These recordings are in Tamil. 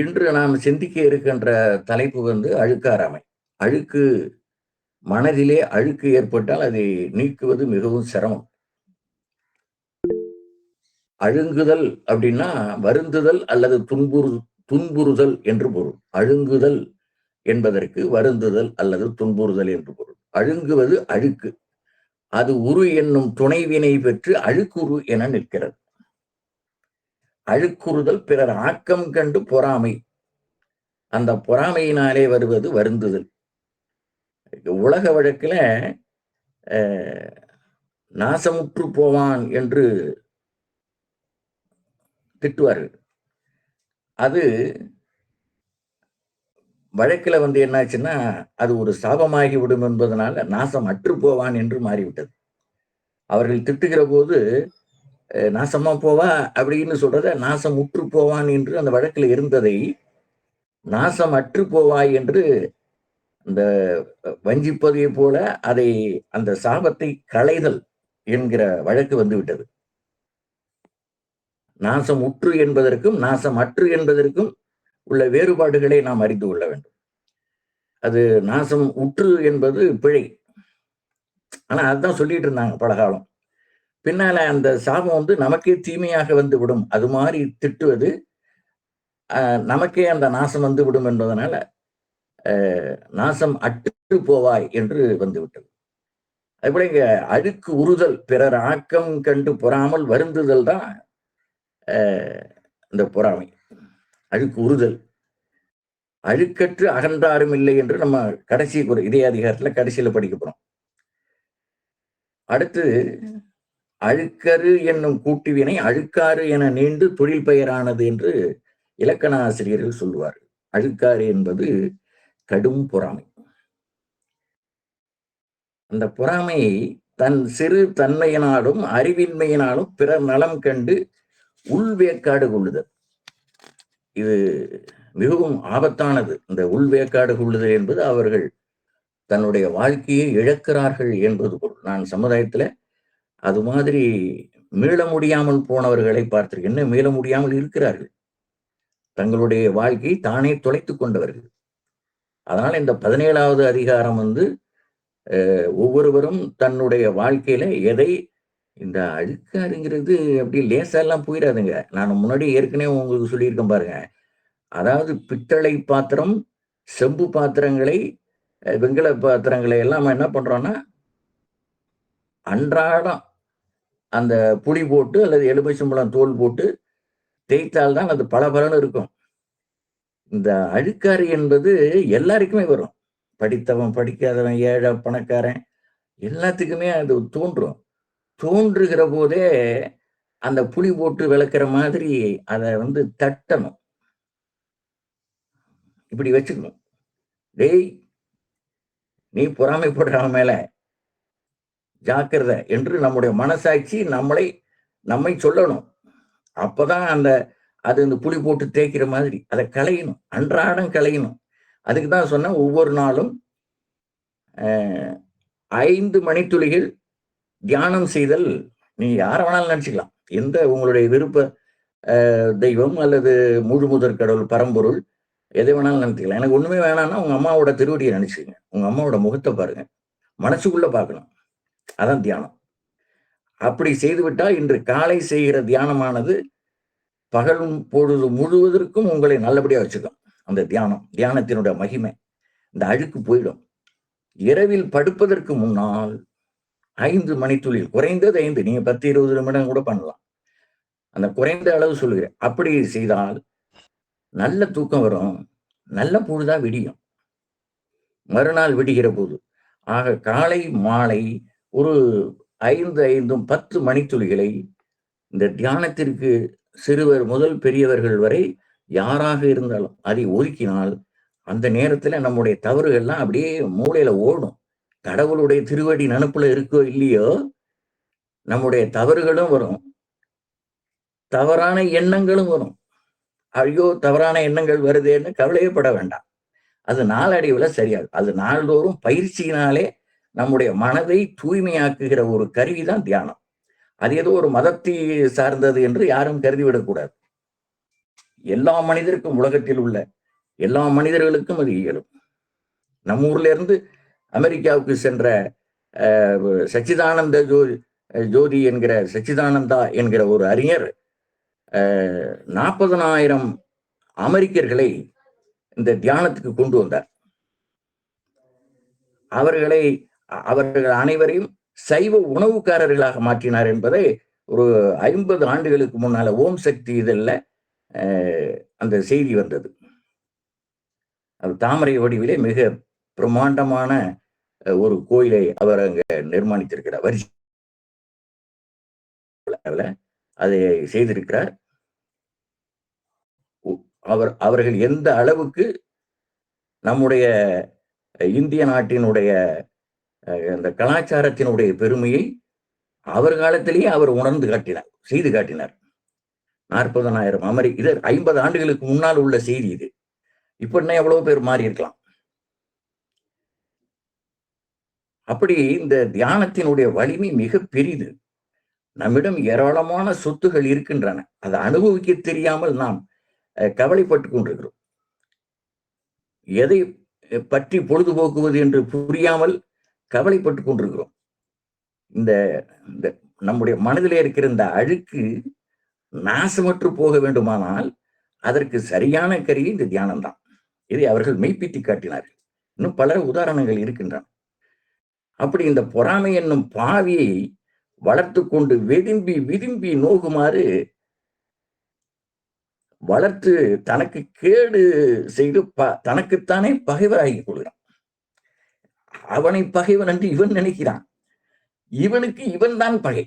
இன்று நாம் சிந்திக்க இருக்கின்ற தலைப்பு வந்து அழுக்காராமை அழுக்கு மனதிலே அழுக்கு ஏற்பட்டால் அதை நீக்குவது மிகவும் சிரமம். அழுங்குதல் அப்படின்னா வருந்துதல் அல்லது துன்புறு துன்புறுதல் என்று பொருள். அழுங்குதல் என்பதற்கு வருந்துதல் அல்லது துன்புறுதல் என்று பொருள். அழுங்குவது அழுக்கு. அது உரு என்னும் துணைவினை பெற்று அழுக்குரு என நிற்கிறது. அழுக்குறுதல் பிறர் ஆக்கம் கண்டு பொறாமை. அந்த பொறாமையினாலே வருவது வருந்துதல். உலக வழக்கில் நாசமுற்று போவான் என்று திட்டுவார்கள். அது வழக்கில் வந்து என்னாச்சுன்னா அது ஒரு சாபமாகி விடும் என்பதனால நாசம் அற்று போவான் என்று மாறிவிட்டது. அவர்கள் திட்டுகிற போது நாசமா போவா அப்படின்னு சொல்றத நாசம் உற்று போவான் என்று அந்த வழக்கில் இருந்ததை நாசம் அற்று போவாய் என்று அந்த வஞ்சிப்பதை போல அதை அந்த சாபத்தை களைதல் என்கிற வழக்கு வந்து விட்டது நாசம் உற்று என்பதற்கும் நாசம் அற்று என்பதற்கும் உள்ள வேறுபாடுகளை நாம் அறிந்து கொள்ள வேண்டும். அது நாசம் உற்று என்பது பிழை. ஆனா அதுதான் சொல்லிட்டு இருந்தாங்க பல காலம் பின்னால அந்த சாபம் வந்து நமக்கே தீமையாக வந்து விடும். அது மாதிரி திட்டுவது நமக்கே அந்த நாசம் வந்து விடும் என்பதனால நாசம் அட்டு போவாய் என்று வந்து விட்டது. அதுபோல இங்க அழுக்கு உறுதல் பிறர் ஆக்கம் கண்டு பொறாமல் வருந்துதல் தான் இந்த பொறாமை. அழுக்கு உறுதல். அழுக்கற்று அகன்றாரும் இல்லை என்று நம்ம கடைசி இதே அதிகாரத்துல கடைசியில படிக்க போறோம். அடுத்து அழுக்கரு என்னும் கூட்டுவினை அழுக்காறு என நீண்டு தொழில் பெயரானது என்று இலக்கண ஆசிரியர்கள் சொல்லுவார். அழுக்காறு என்பது கடும் பொறாமை. அந்த பொறாமையை தன் சிறு தன்மையினாலும் அறிவின்மையினாலும் பிறர் நலம் கண்டு உள்வேக்காடு கொள்ளுதல். இது மிகவும் ஆபத்தானது. இந்த உள்வேக்காடு கொள்ளுதல் என்பது அவர்கள் தன்னுடைய வாழ்க்கையை இழக்கிறார்கள் என்பது பொருள். நான் சமுதாயத்துல அது மாதிரி மீள முடியாமல் போனவர்களை பார்த்திருக்கேன் என்ன மீள முடியாமல் இருக்கிறார்கள்? தங்களுடைய வாழ்க்கையை தானே தொலைத்து கொண்டவர்கள் அதனால் இந்த பதினேழாவது அதிகாரம் வந்து ஒவ்வொருவரும் தன்னுடைய வாழ்க்கையில எதை இந்த அழுக்காருங்கிறது அப்படி லேசெல்லாம் போயிடாதுங்க. நான் முன்னாடி ஏற்கனவே உங்களுக்கு சொல்லியிருக்கேன் பாருங்க. அதாவது பித்தளை பாத்திரம் செம்பு பாத்திரங்களை வெங்கல பாத்திரங்களை எல்லாம் என்ன பண்றோம்னா அன்றாடம் அந்த புளி போட்டு அல்லது எலுமிச்சம்பழம் தோல் போட்டு தேய்த்தால்தான் அது பளபளன்னு இருக்கும். இந்த அழுக்காறு என்பது எல்லாருக்குமே வரும். படித்தவன் படிக்காதவன் ஏழை பணக்காரன் எல்லாத்துக்குமே அது தோன்றும். தோன்றுகிற போதே அந்த புளி போட்டு விளக்குற மாதிரி அதை வந்து தட்டணும். இப்படி வச்சுக்கணும். டெய் நீ பொறாமைப்படுறவன் மேலே. ஜாக்கிரதை என்று நம்முடைய மனசாட்சி நம்மளை நம்மை சொல்லணும். அப்போதான் அந்த அது இந்த புளி போட்டு தேய்க்கிற மாதிரி அதை களையணும். அன்றாடம் களையணும். அதுக்கு தான் சொன்னேன் ஒவ்வொரு நாளும் ஐந்து மணித்துளிகள் தியானம் செய்தல் நீ யாரை வேணாலும் நினச்சிக்கலாம். எந்த உங்களுடைய விருப்ப தெய்வம் அல்லது முழு முதற் கடவுள் பரம்பொருள் எதை வேணாலும் நினைத்துக்கலாம் எனக்கு ஒண்ணுமே வேணாம்னா உங்க அம்மாவோட திருவடியை நினைச்சுங்க உங்க அம்மாவோட முகத்தை பாருங்க. மனசுக்குள்ள பார்க்கணும். அதான் தியானம். அப்படி செய்துவிட்டால் இன்று காலை செய்கிற தியானமானது பகலும் பொழுது முழுவதற்கும் உங்களை நல்லபடியா வச்சுக்கும். அந்த தியானம் தியானத்தினுடைய மகிமை. இந்த அழுக்கு போயிடும். இரவில் படுப்பதற்கு முன்னால் ஐந்து மணித்துளியில் குறைந்தது ஐந்து நீங்க பத்து இருபது நிமிடம் கூட பண்ணலாம். அந்த குறைந்த அளவு சொல்லுகிறேன். அப்படி செய்தால் நல்ல தூக்கம் வரும். நல்ல பொழுதா விடியும். மறுநாள் விடுகிற போது. ஆக காலை மாலை ஒரு ஐந்து ஐந்தும் பத்து மணித்துளிகளை இந்த தியானத்திற்கு சிறுவர் முதல் பெரியவர்கள் வரை யாராக இருந்தாலும் அதை ஒதுக்கினால் அந்த நேரத்துல நம்முடைய தவறுகள்லாம் அப்படியே மூளையில ஓடும். கடவுளுடைய திருவடி நனப்புல இருக்கோ இல்லையோ நம்முடைய தவறுகளும் வரும். தவறான எண்ணங்களும் வரும். ஐயோ தவறான எண்ணங்கள் வருதேன்னு கவலையப்பட வேண்டாம். அது நாளடைவுல சரியாகும். அது நாள்தோறும் பயிற்சியினாலே நம்முடைய மனதை தூய்மையாக்குகிற ஒரு கருவிதான் தியானம். அது ஏதோ ஒரு மதத்தை சார்ந்தது என்று யாரும் கருதிவிடக்கூடாது எல்லா மனிதருக்கும் உலகத்தில் உள்ள எல்லா மனிதர்களுக்கும் அது இயலும். நம்ம ஊர்ல இருந்து அமெரிக்காவுக்கு சென்ற அஹ், சச்சிதானந்த ஜோ ஜோதி என்கிற சச்சிதானந்தா என்கிற ஒரு அறிஞர் நாற்பதனாயிரம் அமெரிக்கர்களை இந்த தியானத்துக்கு கொண்டு வந்தார். அவர்களை அவர்கள் அனைவரையும் சைவ உணவுக்காரர்களாக மாற்றினார் என்பதை ஒரு ஐம்பது ஆண்டுகளுக்கு முன்னால ஓம் சக்தி இதழில் அந்த செய்தி வந்தது. அது தாமரை வடிவிலே மிக பிரம்மாண்டமான ஒரு கோயிலை அவர் அங்க நிர்மாணித்திருக்கிறார். வரிசை அதை செய்திருக்கிறார். அவர் அவர்கள் எந்த அளவுக்கு நம்முடைய இந்திய நாட்டினுடைய அந்த கலாச்சாரத்தினுடைய பெருமையை அவர் காலத்திலேயே அவர் உணர்ந்து காட்டினார் செய்து காட்டினார். நாற்பதனாயிரம் அமெரி இது ஐம்பது ஆண்டுகளுக்கு முன்னால் உள்ள செய்தி இது. இப்ப என்ன எவ்வளவு பேர் மாறி இருக்கலாம். அப்படி இந்த தியானத்தினுடைய வலிமை மிக பெரிது. நம்மிடம் ஏராளமான சொத்துகள் இருக்கின்றன. அதை அனுபவிக்க தெரியாமல் நாம் கவலைப்பட்டு கொண்டிருக்கிறோம். எதை பற்றி பொழுதுபோக்குவது என்று புரியாமல் கவலைப்பட்டு கொண்டிருக்கிறோம். இந்த இந்த நம்முடைய மனதிலே இருக்கிற இந்த அழுக்கு நாசமற்று போக வேண்டுமானால் அதற்கு சரியான கருவி இந்த தியானம்தான். இதை அவர்கள் மெய்ப்பித்து காட்டினார்கள். இன்னும் பல உதாரணங்கள் இருக்கின்றன. அப்படி இந்த பொறாமை என்னும் பாவியை வளர்த்து கொண்டு விரும்பி விரும்பி நோகுமாறு வளர்த்து தனக்கு கேடு செய்து ப- தனக்குத்தானே பகைவராகி கொள்கிறான். அவனை பகைவன் என்று இவன் நினைக்கிறான். இவனுக்கு இவன் தான் பகை.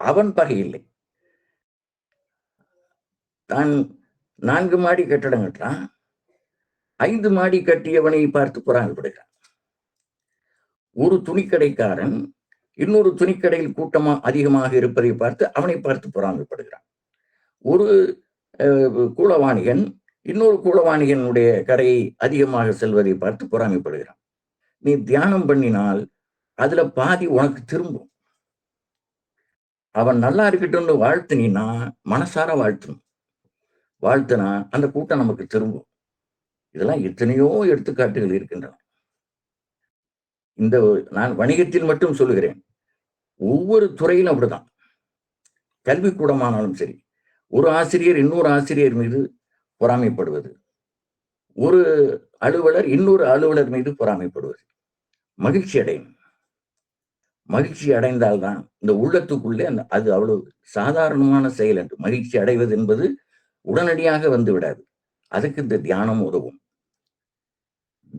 அவன் பகை இல்லை. தான் நான்கு மாடி கட்டடம் கட்டுறான். ஐந்து மாடி கட்டியவனை பார்த்து பொறாமைப்படுகிறான் ஒரு துணிக்கடைக்காரன் இன்னொரு துணிக்கடையில் கூட்டமா அதிகமாக இருப்பதை பார்த்து அவனை பார்த்து பொறாமைப்படுகிறான் ஒரு அஹ், கூலவாணிகன் இன்னொரு கூலவாணிகனுடைய கடையை அதிகமாக செல்வதை பார்த்து பொறாமைப்படுகிறான் நீ தியானம் பண்ணினால் அதுல பாதி உனக்கு திரும்பும். அவன் நல்லா இருக்கட்டும்னு வாழ்த்தினா மனசார வாழ்த்தணும். வாழ்த்துனா அந்த கூட்டம் நமக்கு திரும்பும். இதெல்லாம் எத்தனையோ எடுத்துக்காட்டுகள் இருக்கின்றன. இந்த நான் வணிகத்தில் மட்டும் சொல்லுகிறேன். ஒவ்வொரு துறையிலும் அப்படிதான். கல்விக்கூடமானாலும் சரி ஒரு ஆசிரியர் இன்னொரு ஆசிரியர் மீது பொறாமைப்படுவது. ஒரு அலுவலர் இன்னொரு அலுவலர் மீது பொறாமைப்படுவது மகிழ்ச்சி அடையும். மகிழ்ச்சி அடைந்தால்தான் இந்த உள்ளத்துக்குள்ளே அந்த அது அவ்வளவு சாதாரணமான செயல் என்று. மகிழ்ச்சி அடைவது என்பது உடனடியாக வந்து விடாது அதுக்கு இந்த தியானம் உதவும்.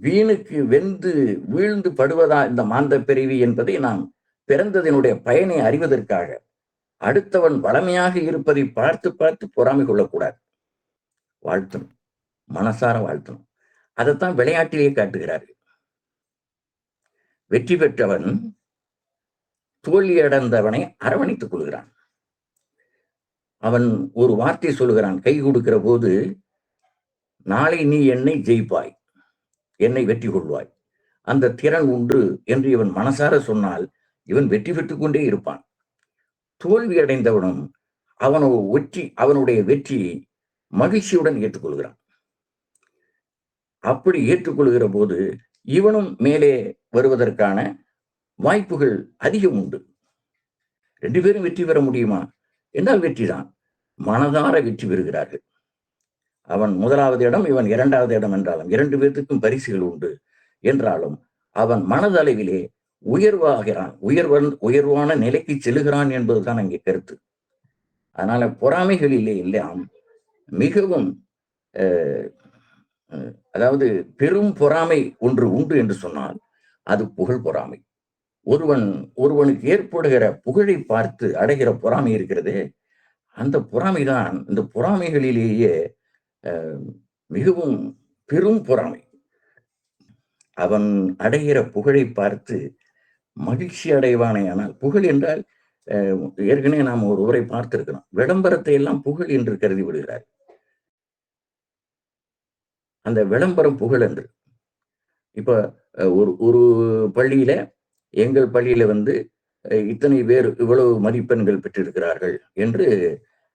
வீணுக்கு வெந்து வீழ்ந்து படுவதா இந்த மாந்த பிறவி என்பதை நாம் பிறந்ததனுடைய பயனை அறிவதற்காக அடுத்தவன் வளமையாக இருப்பதை பார்த்து பார்த்து பொறாமை கொள்ளக்கூடாது. வாழ்த்தணும். மனசார வாழ்த்தணும். அதைத்தான் விளையாட்டிலேயே காட்டுகிறார் வெற்றி பெற்றவன் தோல்வி அடைந்தவனை அரவணைத்துக் கொள்கிறான். அவன் ஒரு வார்த்தை சொல்லுகிறான் கை கொடுக்கிற போது நாளை நீ என்னை ஜெயிப்பாய் என்னை வெற்றி கொள்வாய். அந்த திறன் உண்டு என்று இவன் மனசார சொன்னால் இவன் வெற்றி பெற்றுக் கொண்டே இருப்பான். தோல்வி அடைந்தவனும் அவனோ வெற்றி அவனுடைய வெற்றியை மகிழ்ச்சியுடன் ஏற்றுக்கொள்கிறான். அப்படி ஏற்றுக்கொள்கிற போது இவனும் மேலே வருவதற்கான வாய்ப்புகள் அதிகம் உண்டு. ரெண்டு பேரும் வெற்றி பெற முடியுமா? என்றால் வெற்றிதான். மனதார வெற்றி பெறுகிறார்கள். அவன் முதலாவது இடம் இவன் இரண்டாவது இடம் என்றாலும் இரண்டு பேர்த்துக்கும் பரிசுகள் உண்டு என்றாலும் அவன் மனதளவிலே உயர்வாகிறான். உயர்வன் உயர்வான நிலைக்கு செல்லுகிறான் என்பதுதான் அங்கே கருத்து. அதனால பொறாமைகளிலே எல்லாம் மிகவும் அஹ், அதாவது பெரும் பொறாமை ஒன்று உண்டு என்று சொன்னால் அது புகழ் பொறாமை. ஒருவன் ஒருவனுக்கு ஏற்படுகிற புகழை பார்த்து அடைகிற பொறாமை இருக்கிறதே அந்த பொறாமைதான் இந்த பொறாமைகளிலேயே மிகவும் பெரும் பொறாமை. அவன் அடைகிற புகழை பார்த்து மகிழ்ச்சி அடைவானே ஆனால் புகழ் என்றால் அஹ், ஏற்கனவே நாம் ஒரு உரை பார்த்திருக்கிறோம். விளம்பரத்தை எல்லாம் புகழ் என்று கருதி விடுகிறார். அந்த விளம்பரம் புகழ் என்று இப்ப ஒரு ஒரு பள்ளியில எங்கள் பள்ளியில வந்து இத்தனை பேர் இவ்வளவு மதிப்பெண்கள் பெற்றிருக்கிறார்கள் என்று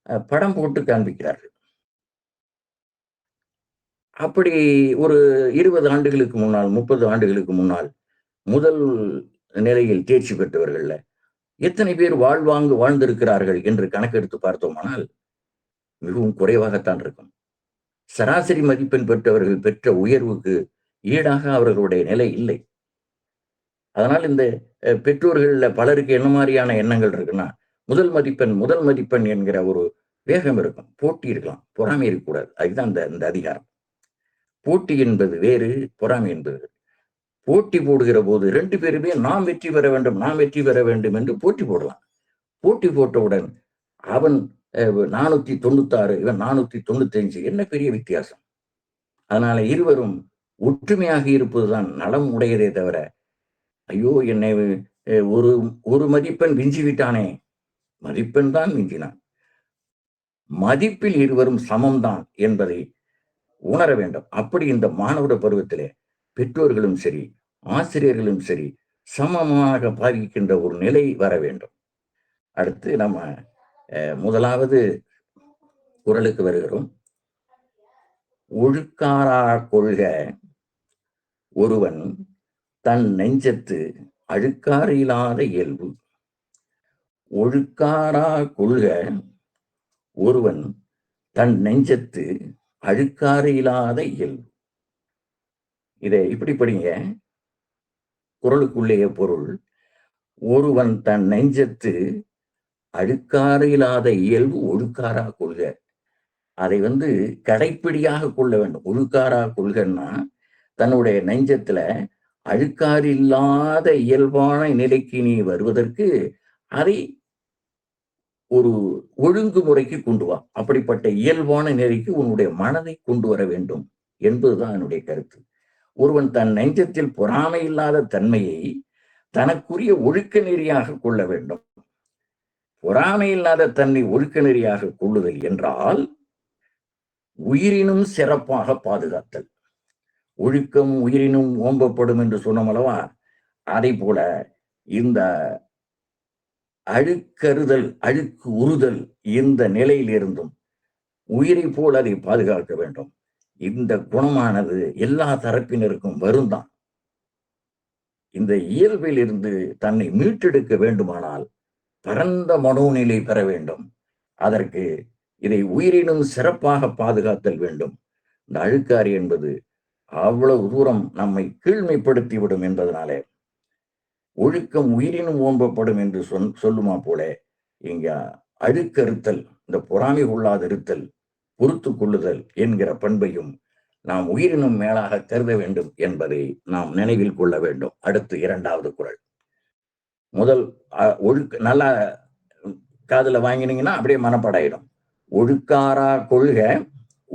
அஹ், படம் போட்டு காண்பிக்கிறார்கள். அப்படி ஒரு இருபது ஆண்டுகளுக்கு முன்னால் முப்பது ஆண்டுகளுக்கு முன்னால் முதல் நிலையில் தேர்ச்சி பெற்றவர்கள்ல எத்தனை பேர் வாழ்வாங்கு வாழ்ந்திருக்கிறார்கள் என்று கணக்கெடுத்து பார்த்தோமானால் மிகவும் குறைவாகத்தான் இருக்கும். சராசரி மதிப்பெண் பெற்றவர்கள் பெற்ற உயர்வுக்கு ஈடாக அவர்களுடைய நிலை இல்லை. அதனால் இந்த பெற்றோர்களில் பலருக்கு என்ன மாதிரியான எண்ணங்கள் இருக்குன்னா முதல் மதிப்பெண் முதல் மதிப்பெண் என்கிற ஒரு வேகம் இருக்கும். போட்டி இருக்கலாம். பொறாமை இருக்கக்கூடாது. அதுதான் இந்த இந்த அதிகாரம். போட்டி என்பது வேறு பொறாமை என்பது போட்டி போடுகிற போது ரெண்டு பேருமே நாம் வெற்றி பெற வேண்டும் நாம் வெற்றி பெற வேண்டும் என்று போட்டி போடலாம். போட்டி போட்டவுடன் அவன் நானூத்தி தொண்ணூத்தாறு இவன் நானூத்தி தொண்ணூத்தி அஞ்சு என்ன பெரிய வித்தியாசம்? அதனால இருவரும் ஒற்றுமையாக இருப்பதுதான் நலம் உடையதே தவிர ஐயோ என்னை ஒரு ஒரு மதிப்பெண் விஞ்சி விட்டானே மதிப்பெண் தான் மிஞ்சினான் மதிப்பில் இருவரும் சமம்தான் என்பதை உணர வேண்டும். அப்படி இந்த மாணவர பருவத்திலே பெற்றோர்களும் சரி ஆசிரியர்களும் சரி சமமாக பாதிக்கின்ற ஒரு நிலை வர வேண்டும். அடுத்து நம்ம முதலாவது குரலுக்கு வருகிறோம். ஒழுக்காரா கொள்க. ஒருவன் தன் நெஞ்சத்து அழுக்காறு இல்லாத இயல்பு. ஒழுக்காரா கொள்க. ஒருவன் தன் நெஞ்சத்து அழுக்காறு இல்லாத இயல்பு. இதை இப்படி படிங்க. குரலுக்குள்ளேய பொருள். ஒருவன் தன் நெஞ்சத்து அழுக்காறு இல்லாத இயல்பு ஒழுக்காரா கொள்க. அதை வந்து கடைப்பிடியாக கொள்ள வேண்டும். ஒழுக்காரா கொள்கன்னா தன்னுடைய நெஞ்சத்துல அழுக்காறு இல்லாத இயல்பான நிலைக்கு நீ வருவதற்கு அதை ஒரு ஒழுங்குமுறைக்கு கொண்டு வா. அப்படிப்பட்ட இயல்பான நிலைக்கு உன்னுடைய மனதை கொண்டு வர வேண்டும் என்பதுதான் என்னுடைய கருத்து. ஒருவன் தன் நெஞ்சத்தில் பொறாமை இல்லாத தன்மையை தனக்குரிய ஒழுக்க நெறியாக கொள்ள வேண்டும். பொறாமை இல்லாத தன்னை ஒழுக்க நெறியாக கொள்ளுதல் என்றால் உயிரினும் சிறப்பாக பாதுகாத்தல். ஒழுக்கம் உயிரினும் ஓம்பப்படும் என்று சொன்னோம் அல்லவா? அதை போல இந்த அழுக்கருதல் அழுக்கு உறுதல் இந்த நிலையிலிருந்தும் உயிரை போல் அதை பாதுகாக்க வேண்டும். இந்த குணமானது எல்லா தரப்பினருக்கும் வருந்தான். இந்த இயல்பில் இருந்து தன்னை மீட்டெடுக்க வேண்டுமானால் பரந்த மனோநிலை பெற வேண்டும். அதற்கு இதை உயிரினும் சிறப்பாக பாதுகாத்தல் வேண்டும். இந்த அழுக்காரி என்பது அவ்வளவு தூரம் நம்மை கீழ்மைப்படுத்தி விடும் என்பதனாலே. ஒழுக்கம் உயிரினும் ஓம்பப்படும் என்று சொல் சொல்லுமா போல இங்க அழுக்கறுத்தல் இந்த பொறாமை கொள்ளாத இருத்தல் பொறுத்து கொள்ளுதல் என்கிற பண்பையும் நாம் உயிரினும் மேலாக கருத வேண்டும் என்பதை நாம் நினைவில் கொள்ள வேண்டும். அடுத்து இரண்டாவது குரல். முதல் ஒழுக்க நல்லா காதில் வாங்கினீங்கன்னா அப்படியே மனப்படாயிடும். ஒழுக்காரா கொள்க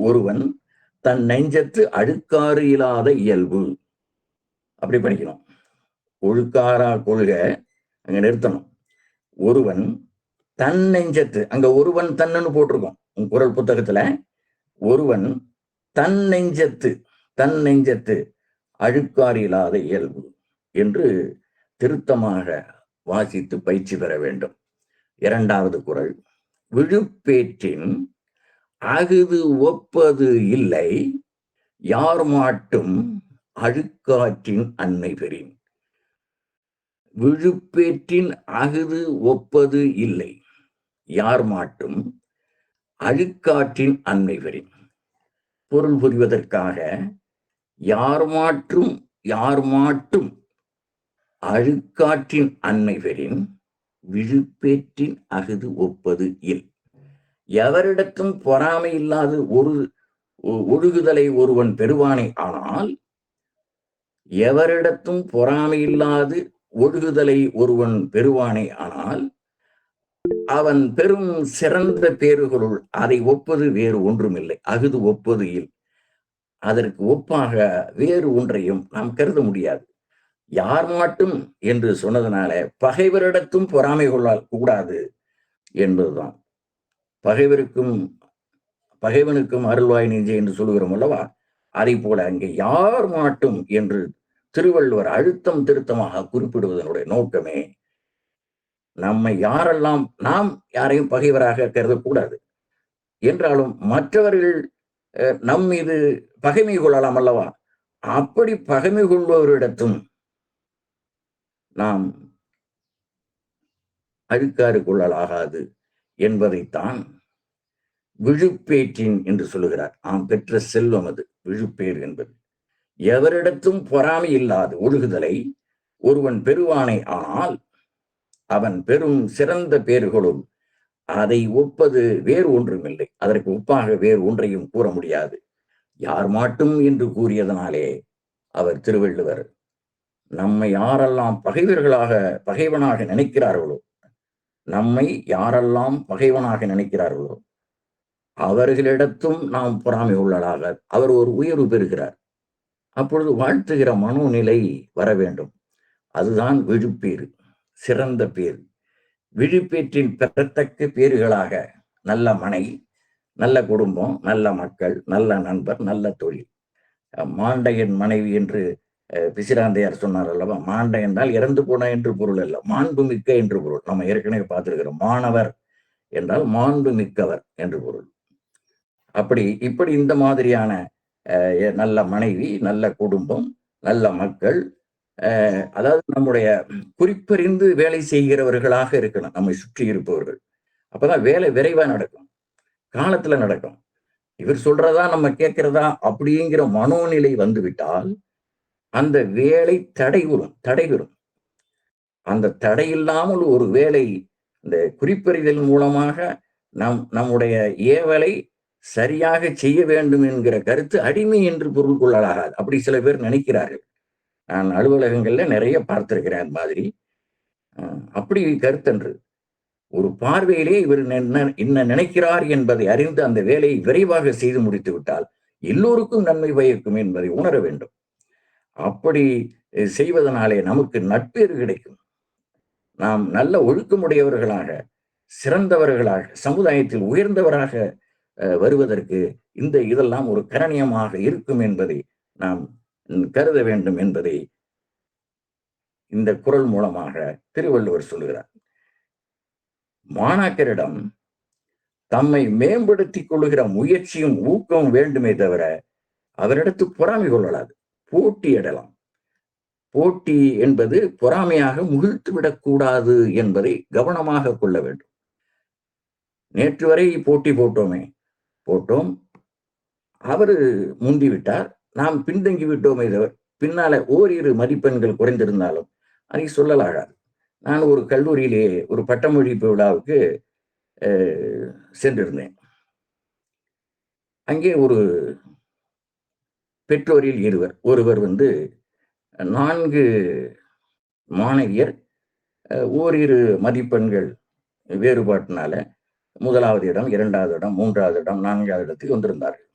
ஒருவன் தன் நெஞ்சத்து அழுக்காறு இல்லாத இயல்பு. அப்படி படிக்கணும். ஒழுக்காரா கொள்க அங்க நிறுத்தணும். ஒருவன் தன் நெஞ்சத்து அங்க ஒருவன் தன்னுன்னு போட்டிருக்கோம் உன் குரல் புத்தகத்துல. ஒருவன் தன் நெஞ்சத்து தன் நெஞ்சத்து அழுக்காறு இல்லாத இயல்பு என்று திருத்தமாக வாசித்து பயிற்சி பெற வேண்டும். இரண்டாவது குரல். விழுப்பேற்றின் அகுது ஒப்பது இல்லை யார் மாட்டும் அழுக்காற்றின் அன்னை பெறின். விழுப்பேற்றின் அகுது ஒப்பது இல்லை யார் மாட்டும் அழுக்காற்றின் அன்மை பெறின். பொருள் புரிவதற்காக யார் மாற்றும் யார் மாட்டும் அழுக்காற்றின் அன்மைவரின் விழுப்பேற்றின் அகுது ஒப்பது இல். எவரிடத்தும் பொறாமை இல்லாது ஒரு ஒழுகுதலை ஒருவன் பெறுவானே ஆனால் எவரிடத்தும் பொறாமை இல்லாது ஒழுகுதலை ஒருவன் பெறுவானே ஆனால் அவன் பெரும் சிறந்த பேறுகளுள் அதை ஒப்பது வேறு ஒன்றுமில்லை அகுது ஒப்பது இல். அதற்கு ஒப்பாக வேறு ஒன்றையும் நாம் கருத முடியாது. யார் மாட்டும் என்று சொன்னதுனால பகைவரிடத்தும் பொறாமை கொள்ள கூடாது என்பதுதான். பகைவருக்கும் பகைவனுக்கும் அருள்வாய் நெஞ்சு என்று சொல்லுகிறோம் அல்லவா? அதை போல அங்கே யார் மாட்டும் என்று திருவள்ளுவர் அழுத்தம் திருத்தமாக குறிப்பிடுவதனுடைய நோக்கமே நம்மை யாரெல்லாம் நாம் யாரையும் பகைவராக கருதக்கூடாது. என்றாலும் மற்றவர்கள் அஹ், நம் மீது பகைமை கொள்ளலாம் அல்லவா? அப்படி பகைமை கொள்பவரிடத்தும் நாம் அழுக்காறு கொள்ளலாகாது என்பதைத்தான் விழுப்பேற்றின் என்று சொல்லுகிறார். ஆம் பெற்ற செல்வம் அது விழுப்பேர் என்பது. எவரிடத்தும் பொறாமை இல்லாது ஒழுகுதலை ஒருவன் பெறுவானே ஆனால் அவன் பெரும் சிறந்த பேர்களும் அதை ஒப்பது வேறு ஒன்றுமில்லை. அதற்கு ஒப்பாக வேறு ஒன்றையும் கூற முடியாது. யார் மாட்டும் என்று கூறியதனாலே அவர் திருவள்ளுவர் நம்மை யாரெல்லாம் பகைவர்களாக பகைவனாக நினைக்கிறார்களோ நம்மை யாரெல்லாம் பகைவனாக நினைக்கிறார்களோ அவர்களிடத்தும் நாம் பொறாமை உள்ளலாக அவர் ஒரு உயர்வு பெறுகிறார். அப்பொழுது வாழ்த்துகிற மனோநிலை வர வேண்டும். அதுதான் விழுப்பேறு சிறந்த பேர் விழுப்பேற்றின் பெறத்தக்க பேறுகளாக நல்ல மனை நல்ல குடும்பம் நல்ல மக்கள் நல்ல நண்பர் நல்ல தொழில். மாண்டையன் மனைவி என்று பிசிராந்தையார் சொன்னார் அல்லவா? மாண்ட என்றால் இறந்து போன என்று பொருள் அல்ல. மாண்பு மிக்க என்று பொருள். நம்ம ஏற்கனவே பார்த்திருக்கிறோம் மாணவர் என்றால் மாண்பு மிக்கவர் என்று பொருள். அப்படி இப்படி இந்த மாதிரியான நல்ல மனைவி நல்ல குடும்பம் நல்ல மக்கள் அதாவது நம்முடைய குறிப்பறிந்து வேலை செய்கிறவர்களாக இருக்கணும். நம்மை சுற்றி இருப்பவர்கள். அப்பதான் வேலை விரைவா நடக்கும். காலத்துல நடக்கும். இவர் சொல்றதா நம்ம கேட்கிறதா அப்படிங்கிற மனோநிலை வந்துவிட்டால் அந்த வேலை தடைகுறும் தடைபெறும் அந்த தடை இல்லாமல் ஒரு வேலை இந்த குறிப்பறிதல் மூலமாக நம் நம்முடைய ஏவலை சரியாக செய்ய வேண்டும் என்கிற கருத்து அடிமை என்று பொருள் கொள்ளலாகாது. அப்படி சில பேர் நினைக்கிறார்கள். நான் அலுவலகங்கள்ல நிறைய பார்த்திருக்கிறேன் அந்த மாதிரி அப்படி கருத்தன்று. ஒரு பார்வையிலே இவர் என்ன என்ன நினைக்கிறார் என்பதை அறிந்து அந்த வேலையை விரைவாக செய்து முடித்து விட்டால் எல்லோருக்கும் நன்மை பயக்கும் என்பதை உணர வேண்டும். அப்படி செய்வதனாலே நமக்கு நட்பேறு கிடைக்கும். நாம் நல்ல ஒழுக்கமுடையவர்களாக சிறந்தவர்களாக சமுதாயத்தில் உயர்ந்தவராக அஹ், வருவதற்கு இந்த இதெல்லாம் ஒரு கரணியமாக இருக்கும் என்பதை நாம் கருத வேண்டும் என்பதை இந்த குரல் மூலமாக திருவள்ளுவர் சொல்லுகிறார். மாணாக்கரிடம் தம்மை மேம்படுத்திக் கொள்ளுகிற முயற்சியும் ஊக்கமும் வேண்டுமே தவிர அவரிடத்து பொறாமை கொள்ளலாது. போட்டியிடலாம். போட்டி என்பது பொறாமையாக முகிழ்த்து விடக்கூடாது என்பதை கவனமாக கொள்ள வேண்டும். நேற்று வரை போட்டி போட்டோமே. போட்டோம். அவர் முந்திவிட்டார். நாம் பின்தங்கி விட்டோமே தவிர பின்னால ஓரிரு மதிப்பெண்கள் குறைந்திருந்தாலும் அதை சொல்லலாகாது. நான் ஒரு கல்லூரியிலே ஒரு பட்டமொழிப்பு விழாவுக்கு சென்றிருந்தேன். அங்கே ஒரு பெற்றோரில் இருவர். ஒருவர் வந்து நான்கு மாணவியர் அஹ், ஓரிரு மதிப்பெண்கள் வேறுபாட்டினால முதலாவது இடம் இரண்டாவது இடம் மூன்றாவது இடம் நான்காவது இடத்துக்கு வந்திருந்தார்கள்.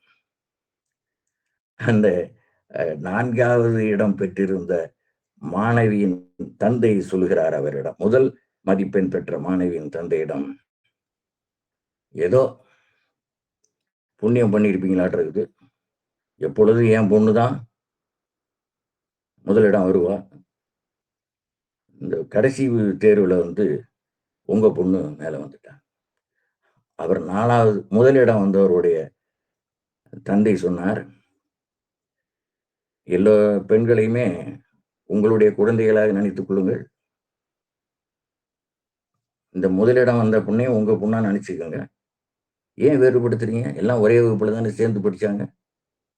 அந்த அஹ், நான்காவது இடம் பெற்றிருந்த மாணவியின் தந்தை சொல்கிறார் அவரிடம். முதல் மதிப்பெண் பெற்ற மாணவியின் தந்தையிடம் ஏதோ புண்ணியம் பண்ணியிருப்பீங்களாட்டு இருக்குது எப்பொழுதும் என் பொண்ணு தான் முதலிடம் வருவா? இந்த கடைசி தேர்வில் வந்து உங்கள் பொண்ணு மேலே வந்துட்டான் அவர் நாலாவது முதலிடம் வந்தவருடைய தந்தை சொன்னார் எல்லா பெண்களையுமே உங்களுடைய குழந்தைகளாக நினைத்துக் கொள்ளுங்கள். இந்த முதலிடம் வந்த பொண்ணையும் உங்கள் பொண்ணாக நினச்சிக்கோங்க. ஏன் வேறுபடுத்துறீங்க? எல்லாம் ஒரே வகுப்பில் தானே சேர்ந்து படிச்சாங்க.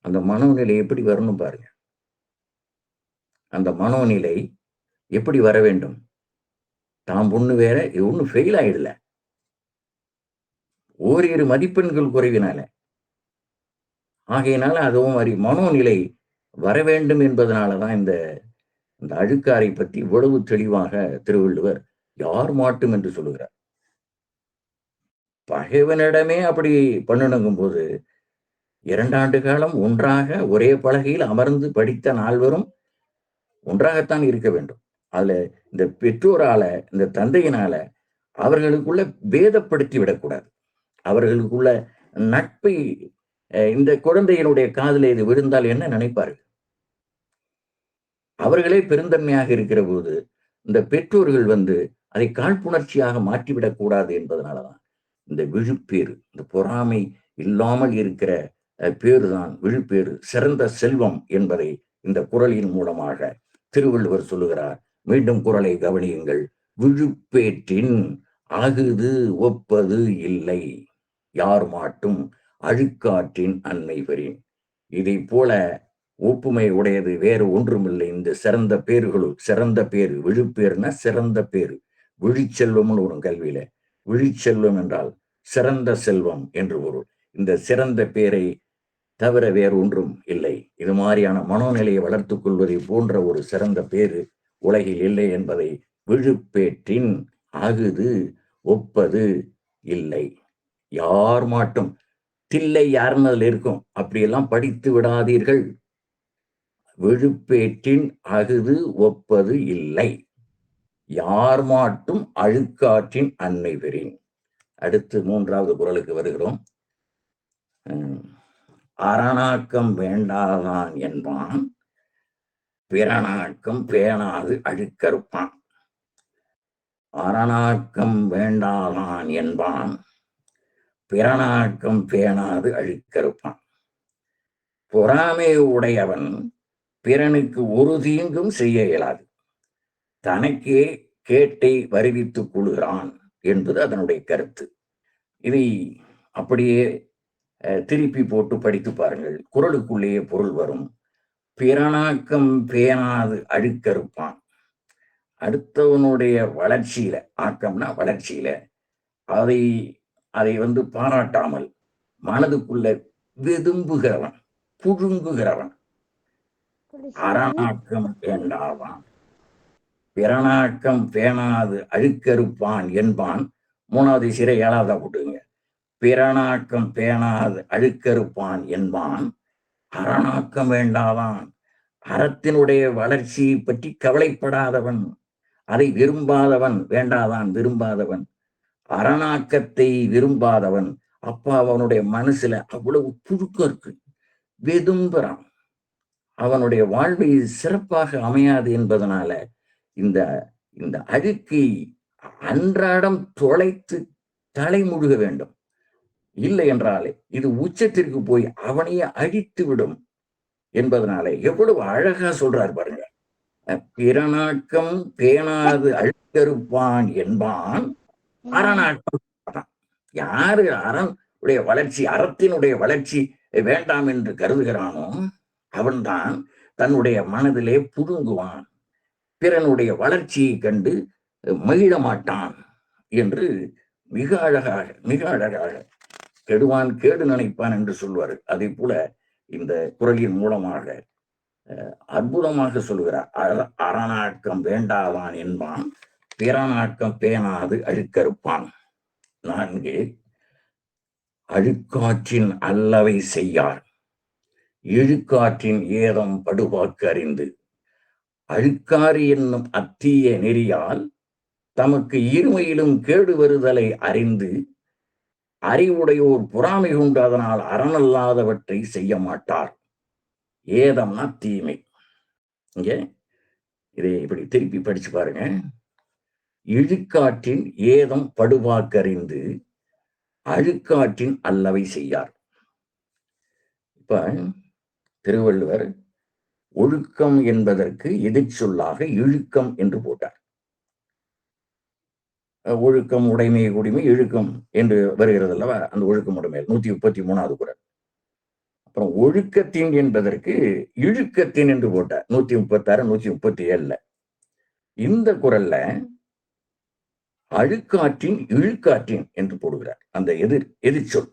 அந்த மனோநிலை எப்படி வரணும் பாருங்க. அந்த மனோநிலை எப்படி வர வேண்டும்? தாம் பொண்ணு வேற ஒன்றும் ஃபெயில் ஆயிடல. ஓரிரு மதிப்பெண்கள் குறைவினால. ஆகையினால அதுவும் மாதிரி மனோநிலை வர வேண்டும் என்பதனாலதான் இந்த இந்த அழுக்காரை பற்றி இவ்வளவு தெளிவாக திருவள்ளுவர் யார் மாட்டும் என்று சொல்லுகிறார். பகைவனிடமே அப்படி பண்ணணுங்கும் போது இரண்டாண்டு காலம் ஒன்றாக ஒரே பலகையில் அமர்ந்து படித்த நால்வரும் ஒன்றாகத்தான் இருக்க வேண்டும். அதுல இந்த பெற்றோரால இந்த தந்தையினால அவர்களுக்குள்ள பேதப்படுத்தி விடக்கூடாது. அவர்களுக்குள்ள நட்பை அஹ், இந்த குழந்தையினுடைய காதல இது விழுந்தால் என்ன நினைப்பார்கள்? அவர்களே பெருந்தன்மையாக இருக்கிற போது இந்த பெற்றோர்கள் வந்து அதை காழ்ப்புணர்ச்சியாக மாற்றிவிடக்கூடாது என்பதனாலதான் இந்த விழுப்பேறு இந்த பொறாமை இல்லாமல் இருக்கிற பேருதான் விழுப்பேறு சிறந்த செல்வம் என்பதை இந்த குறளின் மூலமாக திருவள்ளுவர் சொல்லுகிறார். மீண்டும் குரலை கவனியுங்கள். விழுப்பேற்றின் அகுது ஒப்பது இல்லை. யார் மாட்டும் அழுக்காற்றின் அன்னை பெறின். இதை போல ஒப்புமை உடையது வேறு ஒன்றுமில்லை. இந்த சிறந்த பேர்களுள் சிறந்த பேரு விழுப்பேர்னா சிறந்த பேரு விழிச்செல்வம்னு ஒரு கல்வியில. விழிச்செல்வம் என்றால் சிறந்த செல்வம் என்று பொருள். இந்த சிறந்த பேரை தவிர வேறு ஒன்றும் இல்லை. இது மாதிரியான மனோநிலையை வளர்த்துக் கொள்வதை போன்ற ஒரு சிறந்த பேரு உலகில் இல்லை என்பதை விழுப்பேற்றின் அகுது ஒப்பது இல்லை. யார் மாட்டும் தில்லை யாருன்னு இருக்கும்? அப்படியெல்லாம் படித்து விடாதீர்கள். விழுப்பேற்றின் அகுது ஒப்பது இல்லை. யார் மாட்டும் அழுக்காற்றின் அன்னை பெறின். அடுத்து மூன்றாவது குரலுக்கு வருகிறோம். உம், அரணாக்கம் வேண்டாதான் என்பான். பிறனாக்கம் பேணாது அழுக்கறுப்பான். அரணாக்கம் வேண்டாதான் என்பான். பிறனாக்கம் பேணாது அழுக்கறுப்பான். பொறாமை உடையவன் பிறனுக்கு ஒரு தீங்கும் செய்ய இயலாது. தனக்கே கேட்டை வருவித்துக் கொள்கிறான் என்பது அதனுடைய கருத்து. இதை அப்படியே திருப்பி போட்டு படித்து பாருங்கள். குரலுக்குள்ளேயே பொருள் வரும். பிறனாக்கம் பேணாது அழுக்கறுப்பான். அடுத்தவனுடைய வளர்ச்சியில ஆக்கம்னா வளர்ச்சியில அதை அதை வந்து பாராட்டாமல் மனதுக்குள்ள வெதும்புகிறவன் புழுங்குகிறவன். அரணாக்கம் வேண்டாவான். பிறனாக்கம் பேணாது அழுக்கறுப்பான் என்பான். மூணாவது சிறை ஏழாவதா போட்டுங்க பிறனாக்கம் பேணாது அழுக்கறுப்பான் என்பான். அரணாக்கம் வேண்டாதான். அறத்தினுடைய வளர்ச்சியை பற்றி கவலைப்படாதவன் அதை விரும்பாதவன் வேண்டாதான் விரும்பாதவன். அரணாக்கத்தை விரும்பாதவன். அப்பா அவனுடைய மனசுல அவ்வளவு புழுக்கம் இருக்கு. வெதும்புறான். அவனுடைய வாழ்வை சிறப்பாக அமையாது என்பதனால இந்த இந்த அழுக்கை அன்றாடம் தொலைத்து தலைமுழுக வேண்டும். இல்லை என்றாலே இது உச்சத்திற்கு போய் அவனையே அழித்து விடும் என்பதனாலே எவ்வளவு அழகா சொல்றார் பாருங்க. அஹ் பிறனாக்கம் பேணாது அழுக்கறுப்பான் என்பான். அதான். யாரு அரண் உடைய வளர்ச்சி அறத்தினுடைய வளர்ச்சி வேண்டாம் என்று கருதுகிறானோ அவன்தான் தன்னுடைய மனதிலே புழுங்குவான் பிறனுடைய வளர்ச்சியை கண்டு மகிழ மாட்டான் என்று மிக அழகாக மிக அழகாக கெடுவான் கேடு நினைப்பான் என்று சொல்வார். அதே போல இந்த குரலின் மூலமாக அஹ், அற்புதமாக சொல்கிறார் அற- வேண்டாதான் என்பான் பிறநாட்கம் பேணாது அழுக்கறுப்பான். நான்கு அழுக்காற்றின் அல்லவை செய்யார். இழுக்காற்றின் ஏதம் படுபாக்கு அறிந்து. அழுக்காறு என்னும் அத்தீய நெறியால் தமக்கு இருமையிலும் கேடு வருதலை அறிந்து அறிவுடையோர் பொறாமை உண்டு அதனால் அறனல்லாதவற்றை செய்ய மாட்டார். ஏதம்னா தீமை. இங்கே இதை இப்படி திருப்பி படிச்சு பாருங்க. இழுக்காற்றின் ஏதம் படுவாக்கறிந்து அழுக்காற்றின் அல்லவை செய்யார். இப்ப திருவள்ளுவர் ஒழுக்கம் என்பதற்கு எதிர்ச்சொல்லாக இழுக்கம் என்று போட்டார். ஒழுக்கம் உடைமை குடிமை இழுக்கம் என்று வருகிறது அல்லவா அந்த ஒழுக்கம் உடைமை. நூத்தி முப்பத்தி மூணாவது குரல். அப்புறம் ஒழுக்கத்தின் என்பதற்கு இழுக்கத்தின் என்று போட்டார். நூத்தி முப்பத்தாறு நூத்தி முப்பத்தி ஏழுல. இந்த குரல்ல அழுக்காற்றின் இழுக்காற்றின் என்று போடுகிறார். அந்த எதிர் எதிர்ச்சொல்.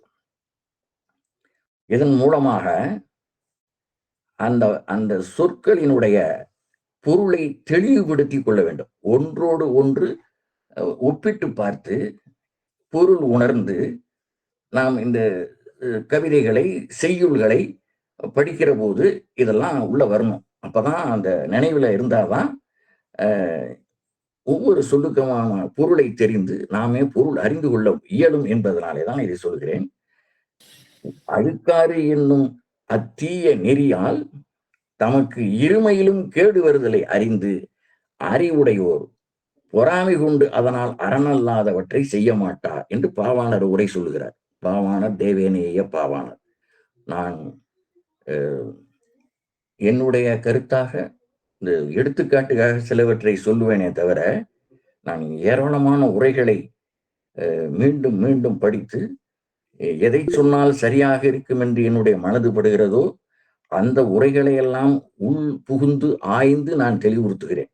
இதன் மூலமாக அந்த அந்த சொற்களினுடைய பொருளை தெளிவுபடுத்திக் கொள்ள வேண்டும். ஒன்றோடு ஒன்று ஒப்பிட்டு பார்த்து பொருள் உணர்ந்து நாம் இந்த கவிதைகளை செய்யுள்களை படிக்கிற போது இதெல்லாம் உள்ள வரணும். அப்பதான் அந்த நினைவுல இருந்தாதான் ஒவ்வொரு சொல்லுக்குமான பொருளை தெரிந்து நாமே பொருள் அறிந்து கொள்ள இயலும் என்பதனாலே தான் இதை சொல்கிறேன். அழுக்காறு என்னும் அத்தீய நெறியால் தமக்கு இருமையிலும் கேடு வருதலை அறிந்து அறிவுடையோர் பொறாமை கொண்டு அதனால் அறனல்லாதவற்றை செய்ய மாட்டார் என்று பாவாணர் உரை சொல்லுகிறார். பாவாணர் தேவேனேய பாவாணர். நான் என்னுடைய கருத்தாக இந்த எடுத்துக்காட்டுக்காக சிலவற்றை சொல்லுவேனே தவிர நான் ஏராளமான உரைகளை அஹ், மீண்டும் மீண்டும் படித்து எதை சொன்னால் சரியாக இருக்கும் என்று என்னுடைய மனது படுகிறதோ அந்த உரைகளை எல்லாம் உள் புகுந்து ஆய்ந்து நான் தெளிவுறுத்துகிறேன்.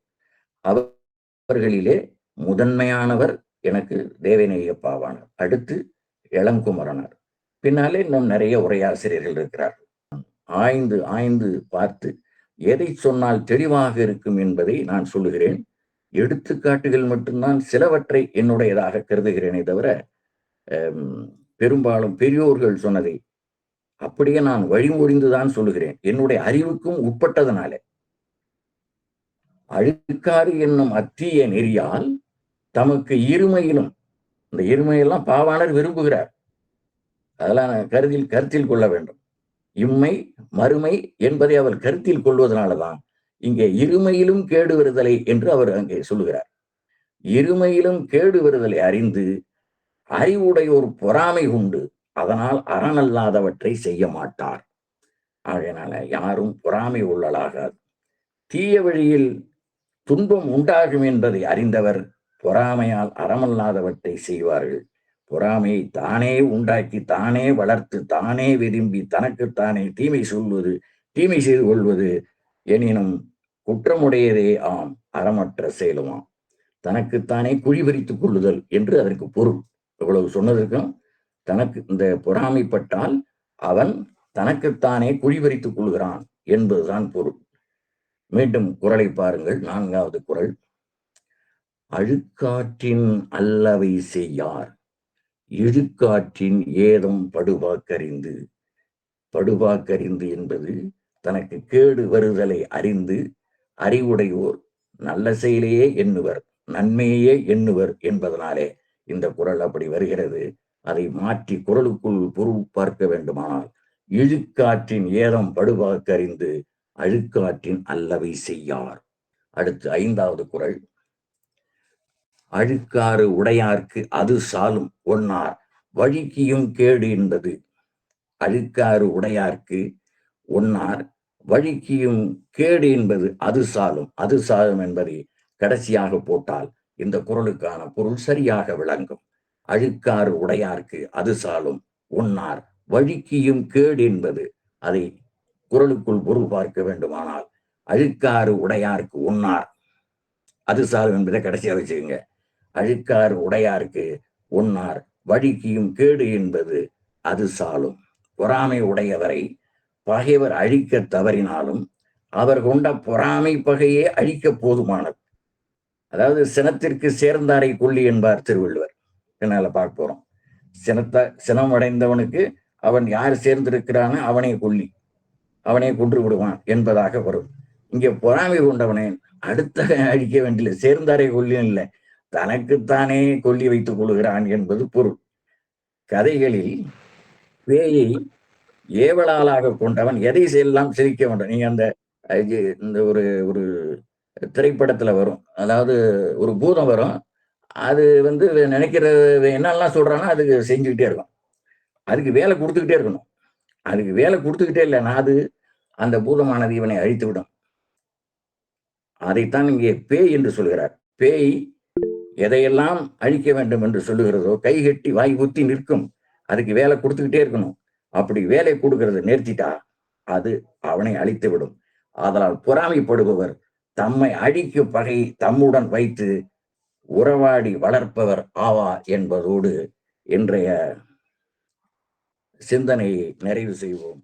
அவர்களிலே முதன்மையானவர் எனக்கு தேவநேயப்பாவானார் அடுத்து இளங்குமரனார். பின்னாலே இன்னும் நிறைய உரையாசிரியர்கள் இருக்கிறார்கள் ஆய்ந்து ஆய்ந்து பார்த்து எதை சொன்னால் தெளிவாக இருக்கும் என்பதை நான் சொல்லுகிறேன். எடுத்துக்காட்டுகள் மட்டும்தான் சிலவற்றை என்னுடையதாக கருதுகிறேனே தவிர பெரும்பாலும் பெரியோர்கள் சொன்னதை அப்படியே நான் வழிமொழிந்துதான் சொல்லுகிறேன். என்னுடைய அறிவுக்கும் உட்பட்டதனாலே. அழுக்காறு என்னும் அத்தீய நெறியால் தமக்கு இருமையிலும் இந்த இருமையெல்லாம் பாவாணர் விரும்புகிறார். அதெல்லாம் நான் கருத்தில் கருத்தில் கொள்ள வேண்டும். இம்மை மறுமை என்பதை அவர் கருத்தில் கொள்வதனாலதான் இங்கே இருமையிலும் கேடு வருதலை என்று அவர் அங்கே சொல்லுகிறார். இருமையிலும் கேடு வருதலை அறிந்து அறிவுடையோர் பொறாமை உண்டு. அதனால் அறனல்லாதவற்றை செய்ய மாட்டார். ஆகையினால யாரும் பொறாமை உள்ளலாகாது. தீய வழியில் துன்பம் உண்டாகும் என்பதை அறிந்தவர் பொறாமையால் அறமல்லாதவற்றை செய்வார்கள். பொறாமையை தானே உண்டாக்கி தானே வளர்த்து தானே விரும்பி தனக்குத்தானே தீமை சொல்வது தீமை செய்து கொள்வது எனினும் குற்றமுடையதே ஆம் அறமற்ற செயலுமாம். தனக்குத்தானே குழி பறித்துக் கொள்ளுதல் என்று அதற்கு பொருள். இவ்வளவு சொன்னதற்கும் தனக்கு இந்த பொறாமைப்பட்டால் அவன் தனக்குத்தானே குழி பறித்துக் கொள்கிறான் என்பதுதான் பொருள். மீண்டும் குரலை பாருங்கள். நான்காவது குரல். அழுக்காற்றின் அல்லவை செய்யார். இழுக்காற்றின் ஏதம் படுவாக்கறிந்து படுவாக்கறிந்து என்பது தனக்கு கேடு வருதலை அறிந்து அறிவுடையோர் நல்ல செயலையே எண்ணுவர் நன்மையே எண்ணுவர் என்பதனாலே இந்த குரல் அப்படி வருகிறது. அதை மாற்றி குரலுக்குள் பொருள் பார்க்க வேண்டுமானால் இழுக்காற்றின் ஏதம் படுவாக்கறிந்து அழுக்காற்றின் அல்லவை செய்யார். அடுத்து ஐந்தாவது குரல். அழுக்காறு உடையார்க்கு அது சாலும் ஒன்னார். வழிக்கியும் கேடு என்பது. அழுக்காறு உடையார்க்கு ஒன்னார். வழிக்கியும் கேடு என்பது அது சாலும். அது சாலும் என்பதை கடைசியாக போட்டால் இந்த குரலுக்கான பொருள் சரியாக விளங்கும். அழுக்காறு உடையார்க்கு அது சாலும் ஒன்னார். வழிக்கியும் கேடு என்பது. அதை குரலுக்குள் பொருள் பார்க்க வேண்டுமானால் அழுக்காறு உடையார்க்கு உண்ணார். அது சாரும் என்பதை கடைசியாக வச்சுக்கோங்க. அழுக்காறு உடையார்க்கு உண்ணார். வழிக்கியும் கேடு என்பது அது சாலும். பொறாமை உடையவரை பகைவர் அழிக்க தவறினாலும் அவர் கொண்ட பொறாமை பகையே அழிக்க போதுமானது. அதாவது சினத்திற்கு சேர்ந்தாரை கொல்லி என்பார் திருவள்ளுவர். என்னால பார்க்க போறோம். சினத்த சினம் அடைந்தவனுக்கு அவன் யார் சேர்ந்திருக்கிறானோ அவனை கொல்லி. அவனை கொன்று விடுவான் என்பதாக வரும். இங்கே பொறாமை கொண்டவனை அடுத்த அழிக்க வேண்டிய சேர்ந்தாரை கொல்லியும் இல்லை. தனக்குத்தானே கொல்லி வைத்துக் கொள்கிறான் என்பது பொருள். கதைகளில் பேயை ஏவலாளாக கொண்டவன் எதை செய்யலாம் சிரிக்க வேண்டும். நீங்க அந்த இது, இந்த ஒரு ஒரு திரைப்படத்துல வரும். அதாவது ஒரு பூதம் வரும். அது வந்து நினைக்கிற என்னெல்லாம் சொல்றானோ அதுக்கு செஞ்சுக்கிட்டே இருக்கும். அதுக்கு வேலை கொடுத்துக்கிட்டே இருக்கணும். அதுக்கு வேலை கொடுத்துக்கிட்டே இல்லை. நாது அந்த பூதமானது இவனை அழித்து விடும். அதைத்தான் இங்கே பேய் என்று சொல்கிறார். பேய் எதையெல்லாம் அழிக்க வேண்டும் என்று சொல்லுகிறதோ கை கட்டி வாய் ஊத்தி நிற்கும். அதுக்கு வேலை கொடுத்துக்கிட்டே இருக்கணும். அப்படி வேலை கொடுக்கறத நிறுத்திட்டா அது அவனை அழித்து விடும். ஆதலால் பொறாமைப்படுபவர் தம்மை அழிக்கும் பகை தம்முடன் வைத்து உறவாடி வளர்ப்பவர் ஆவா என்பதோடு இன்றைய சிந்தனையை நிறைவு செய்வோம்.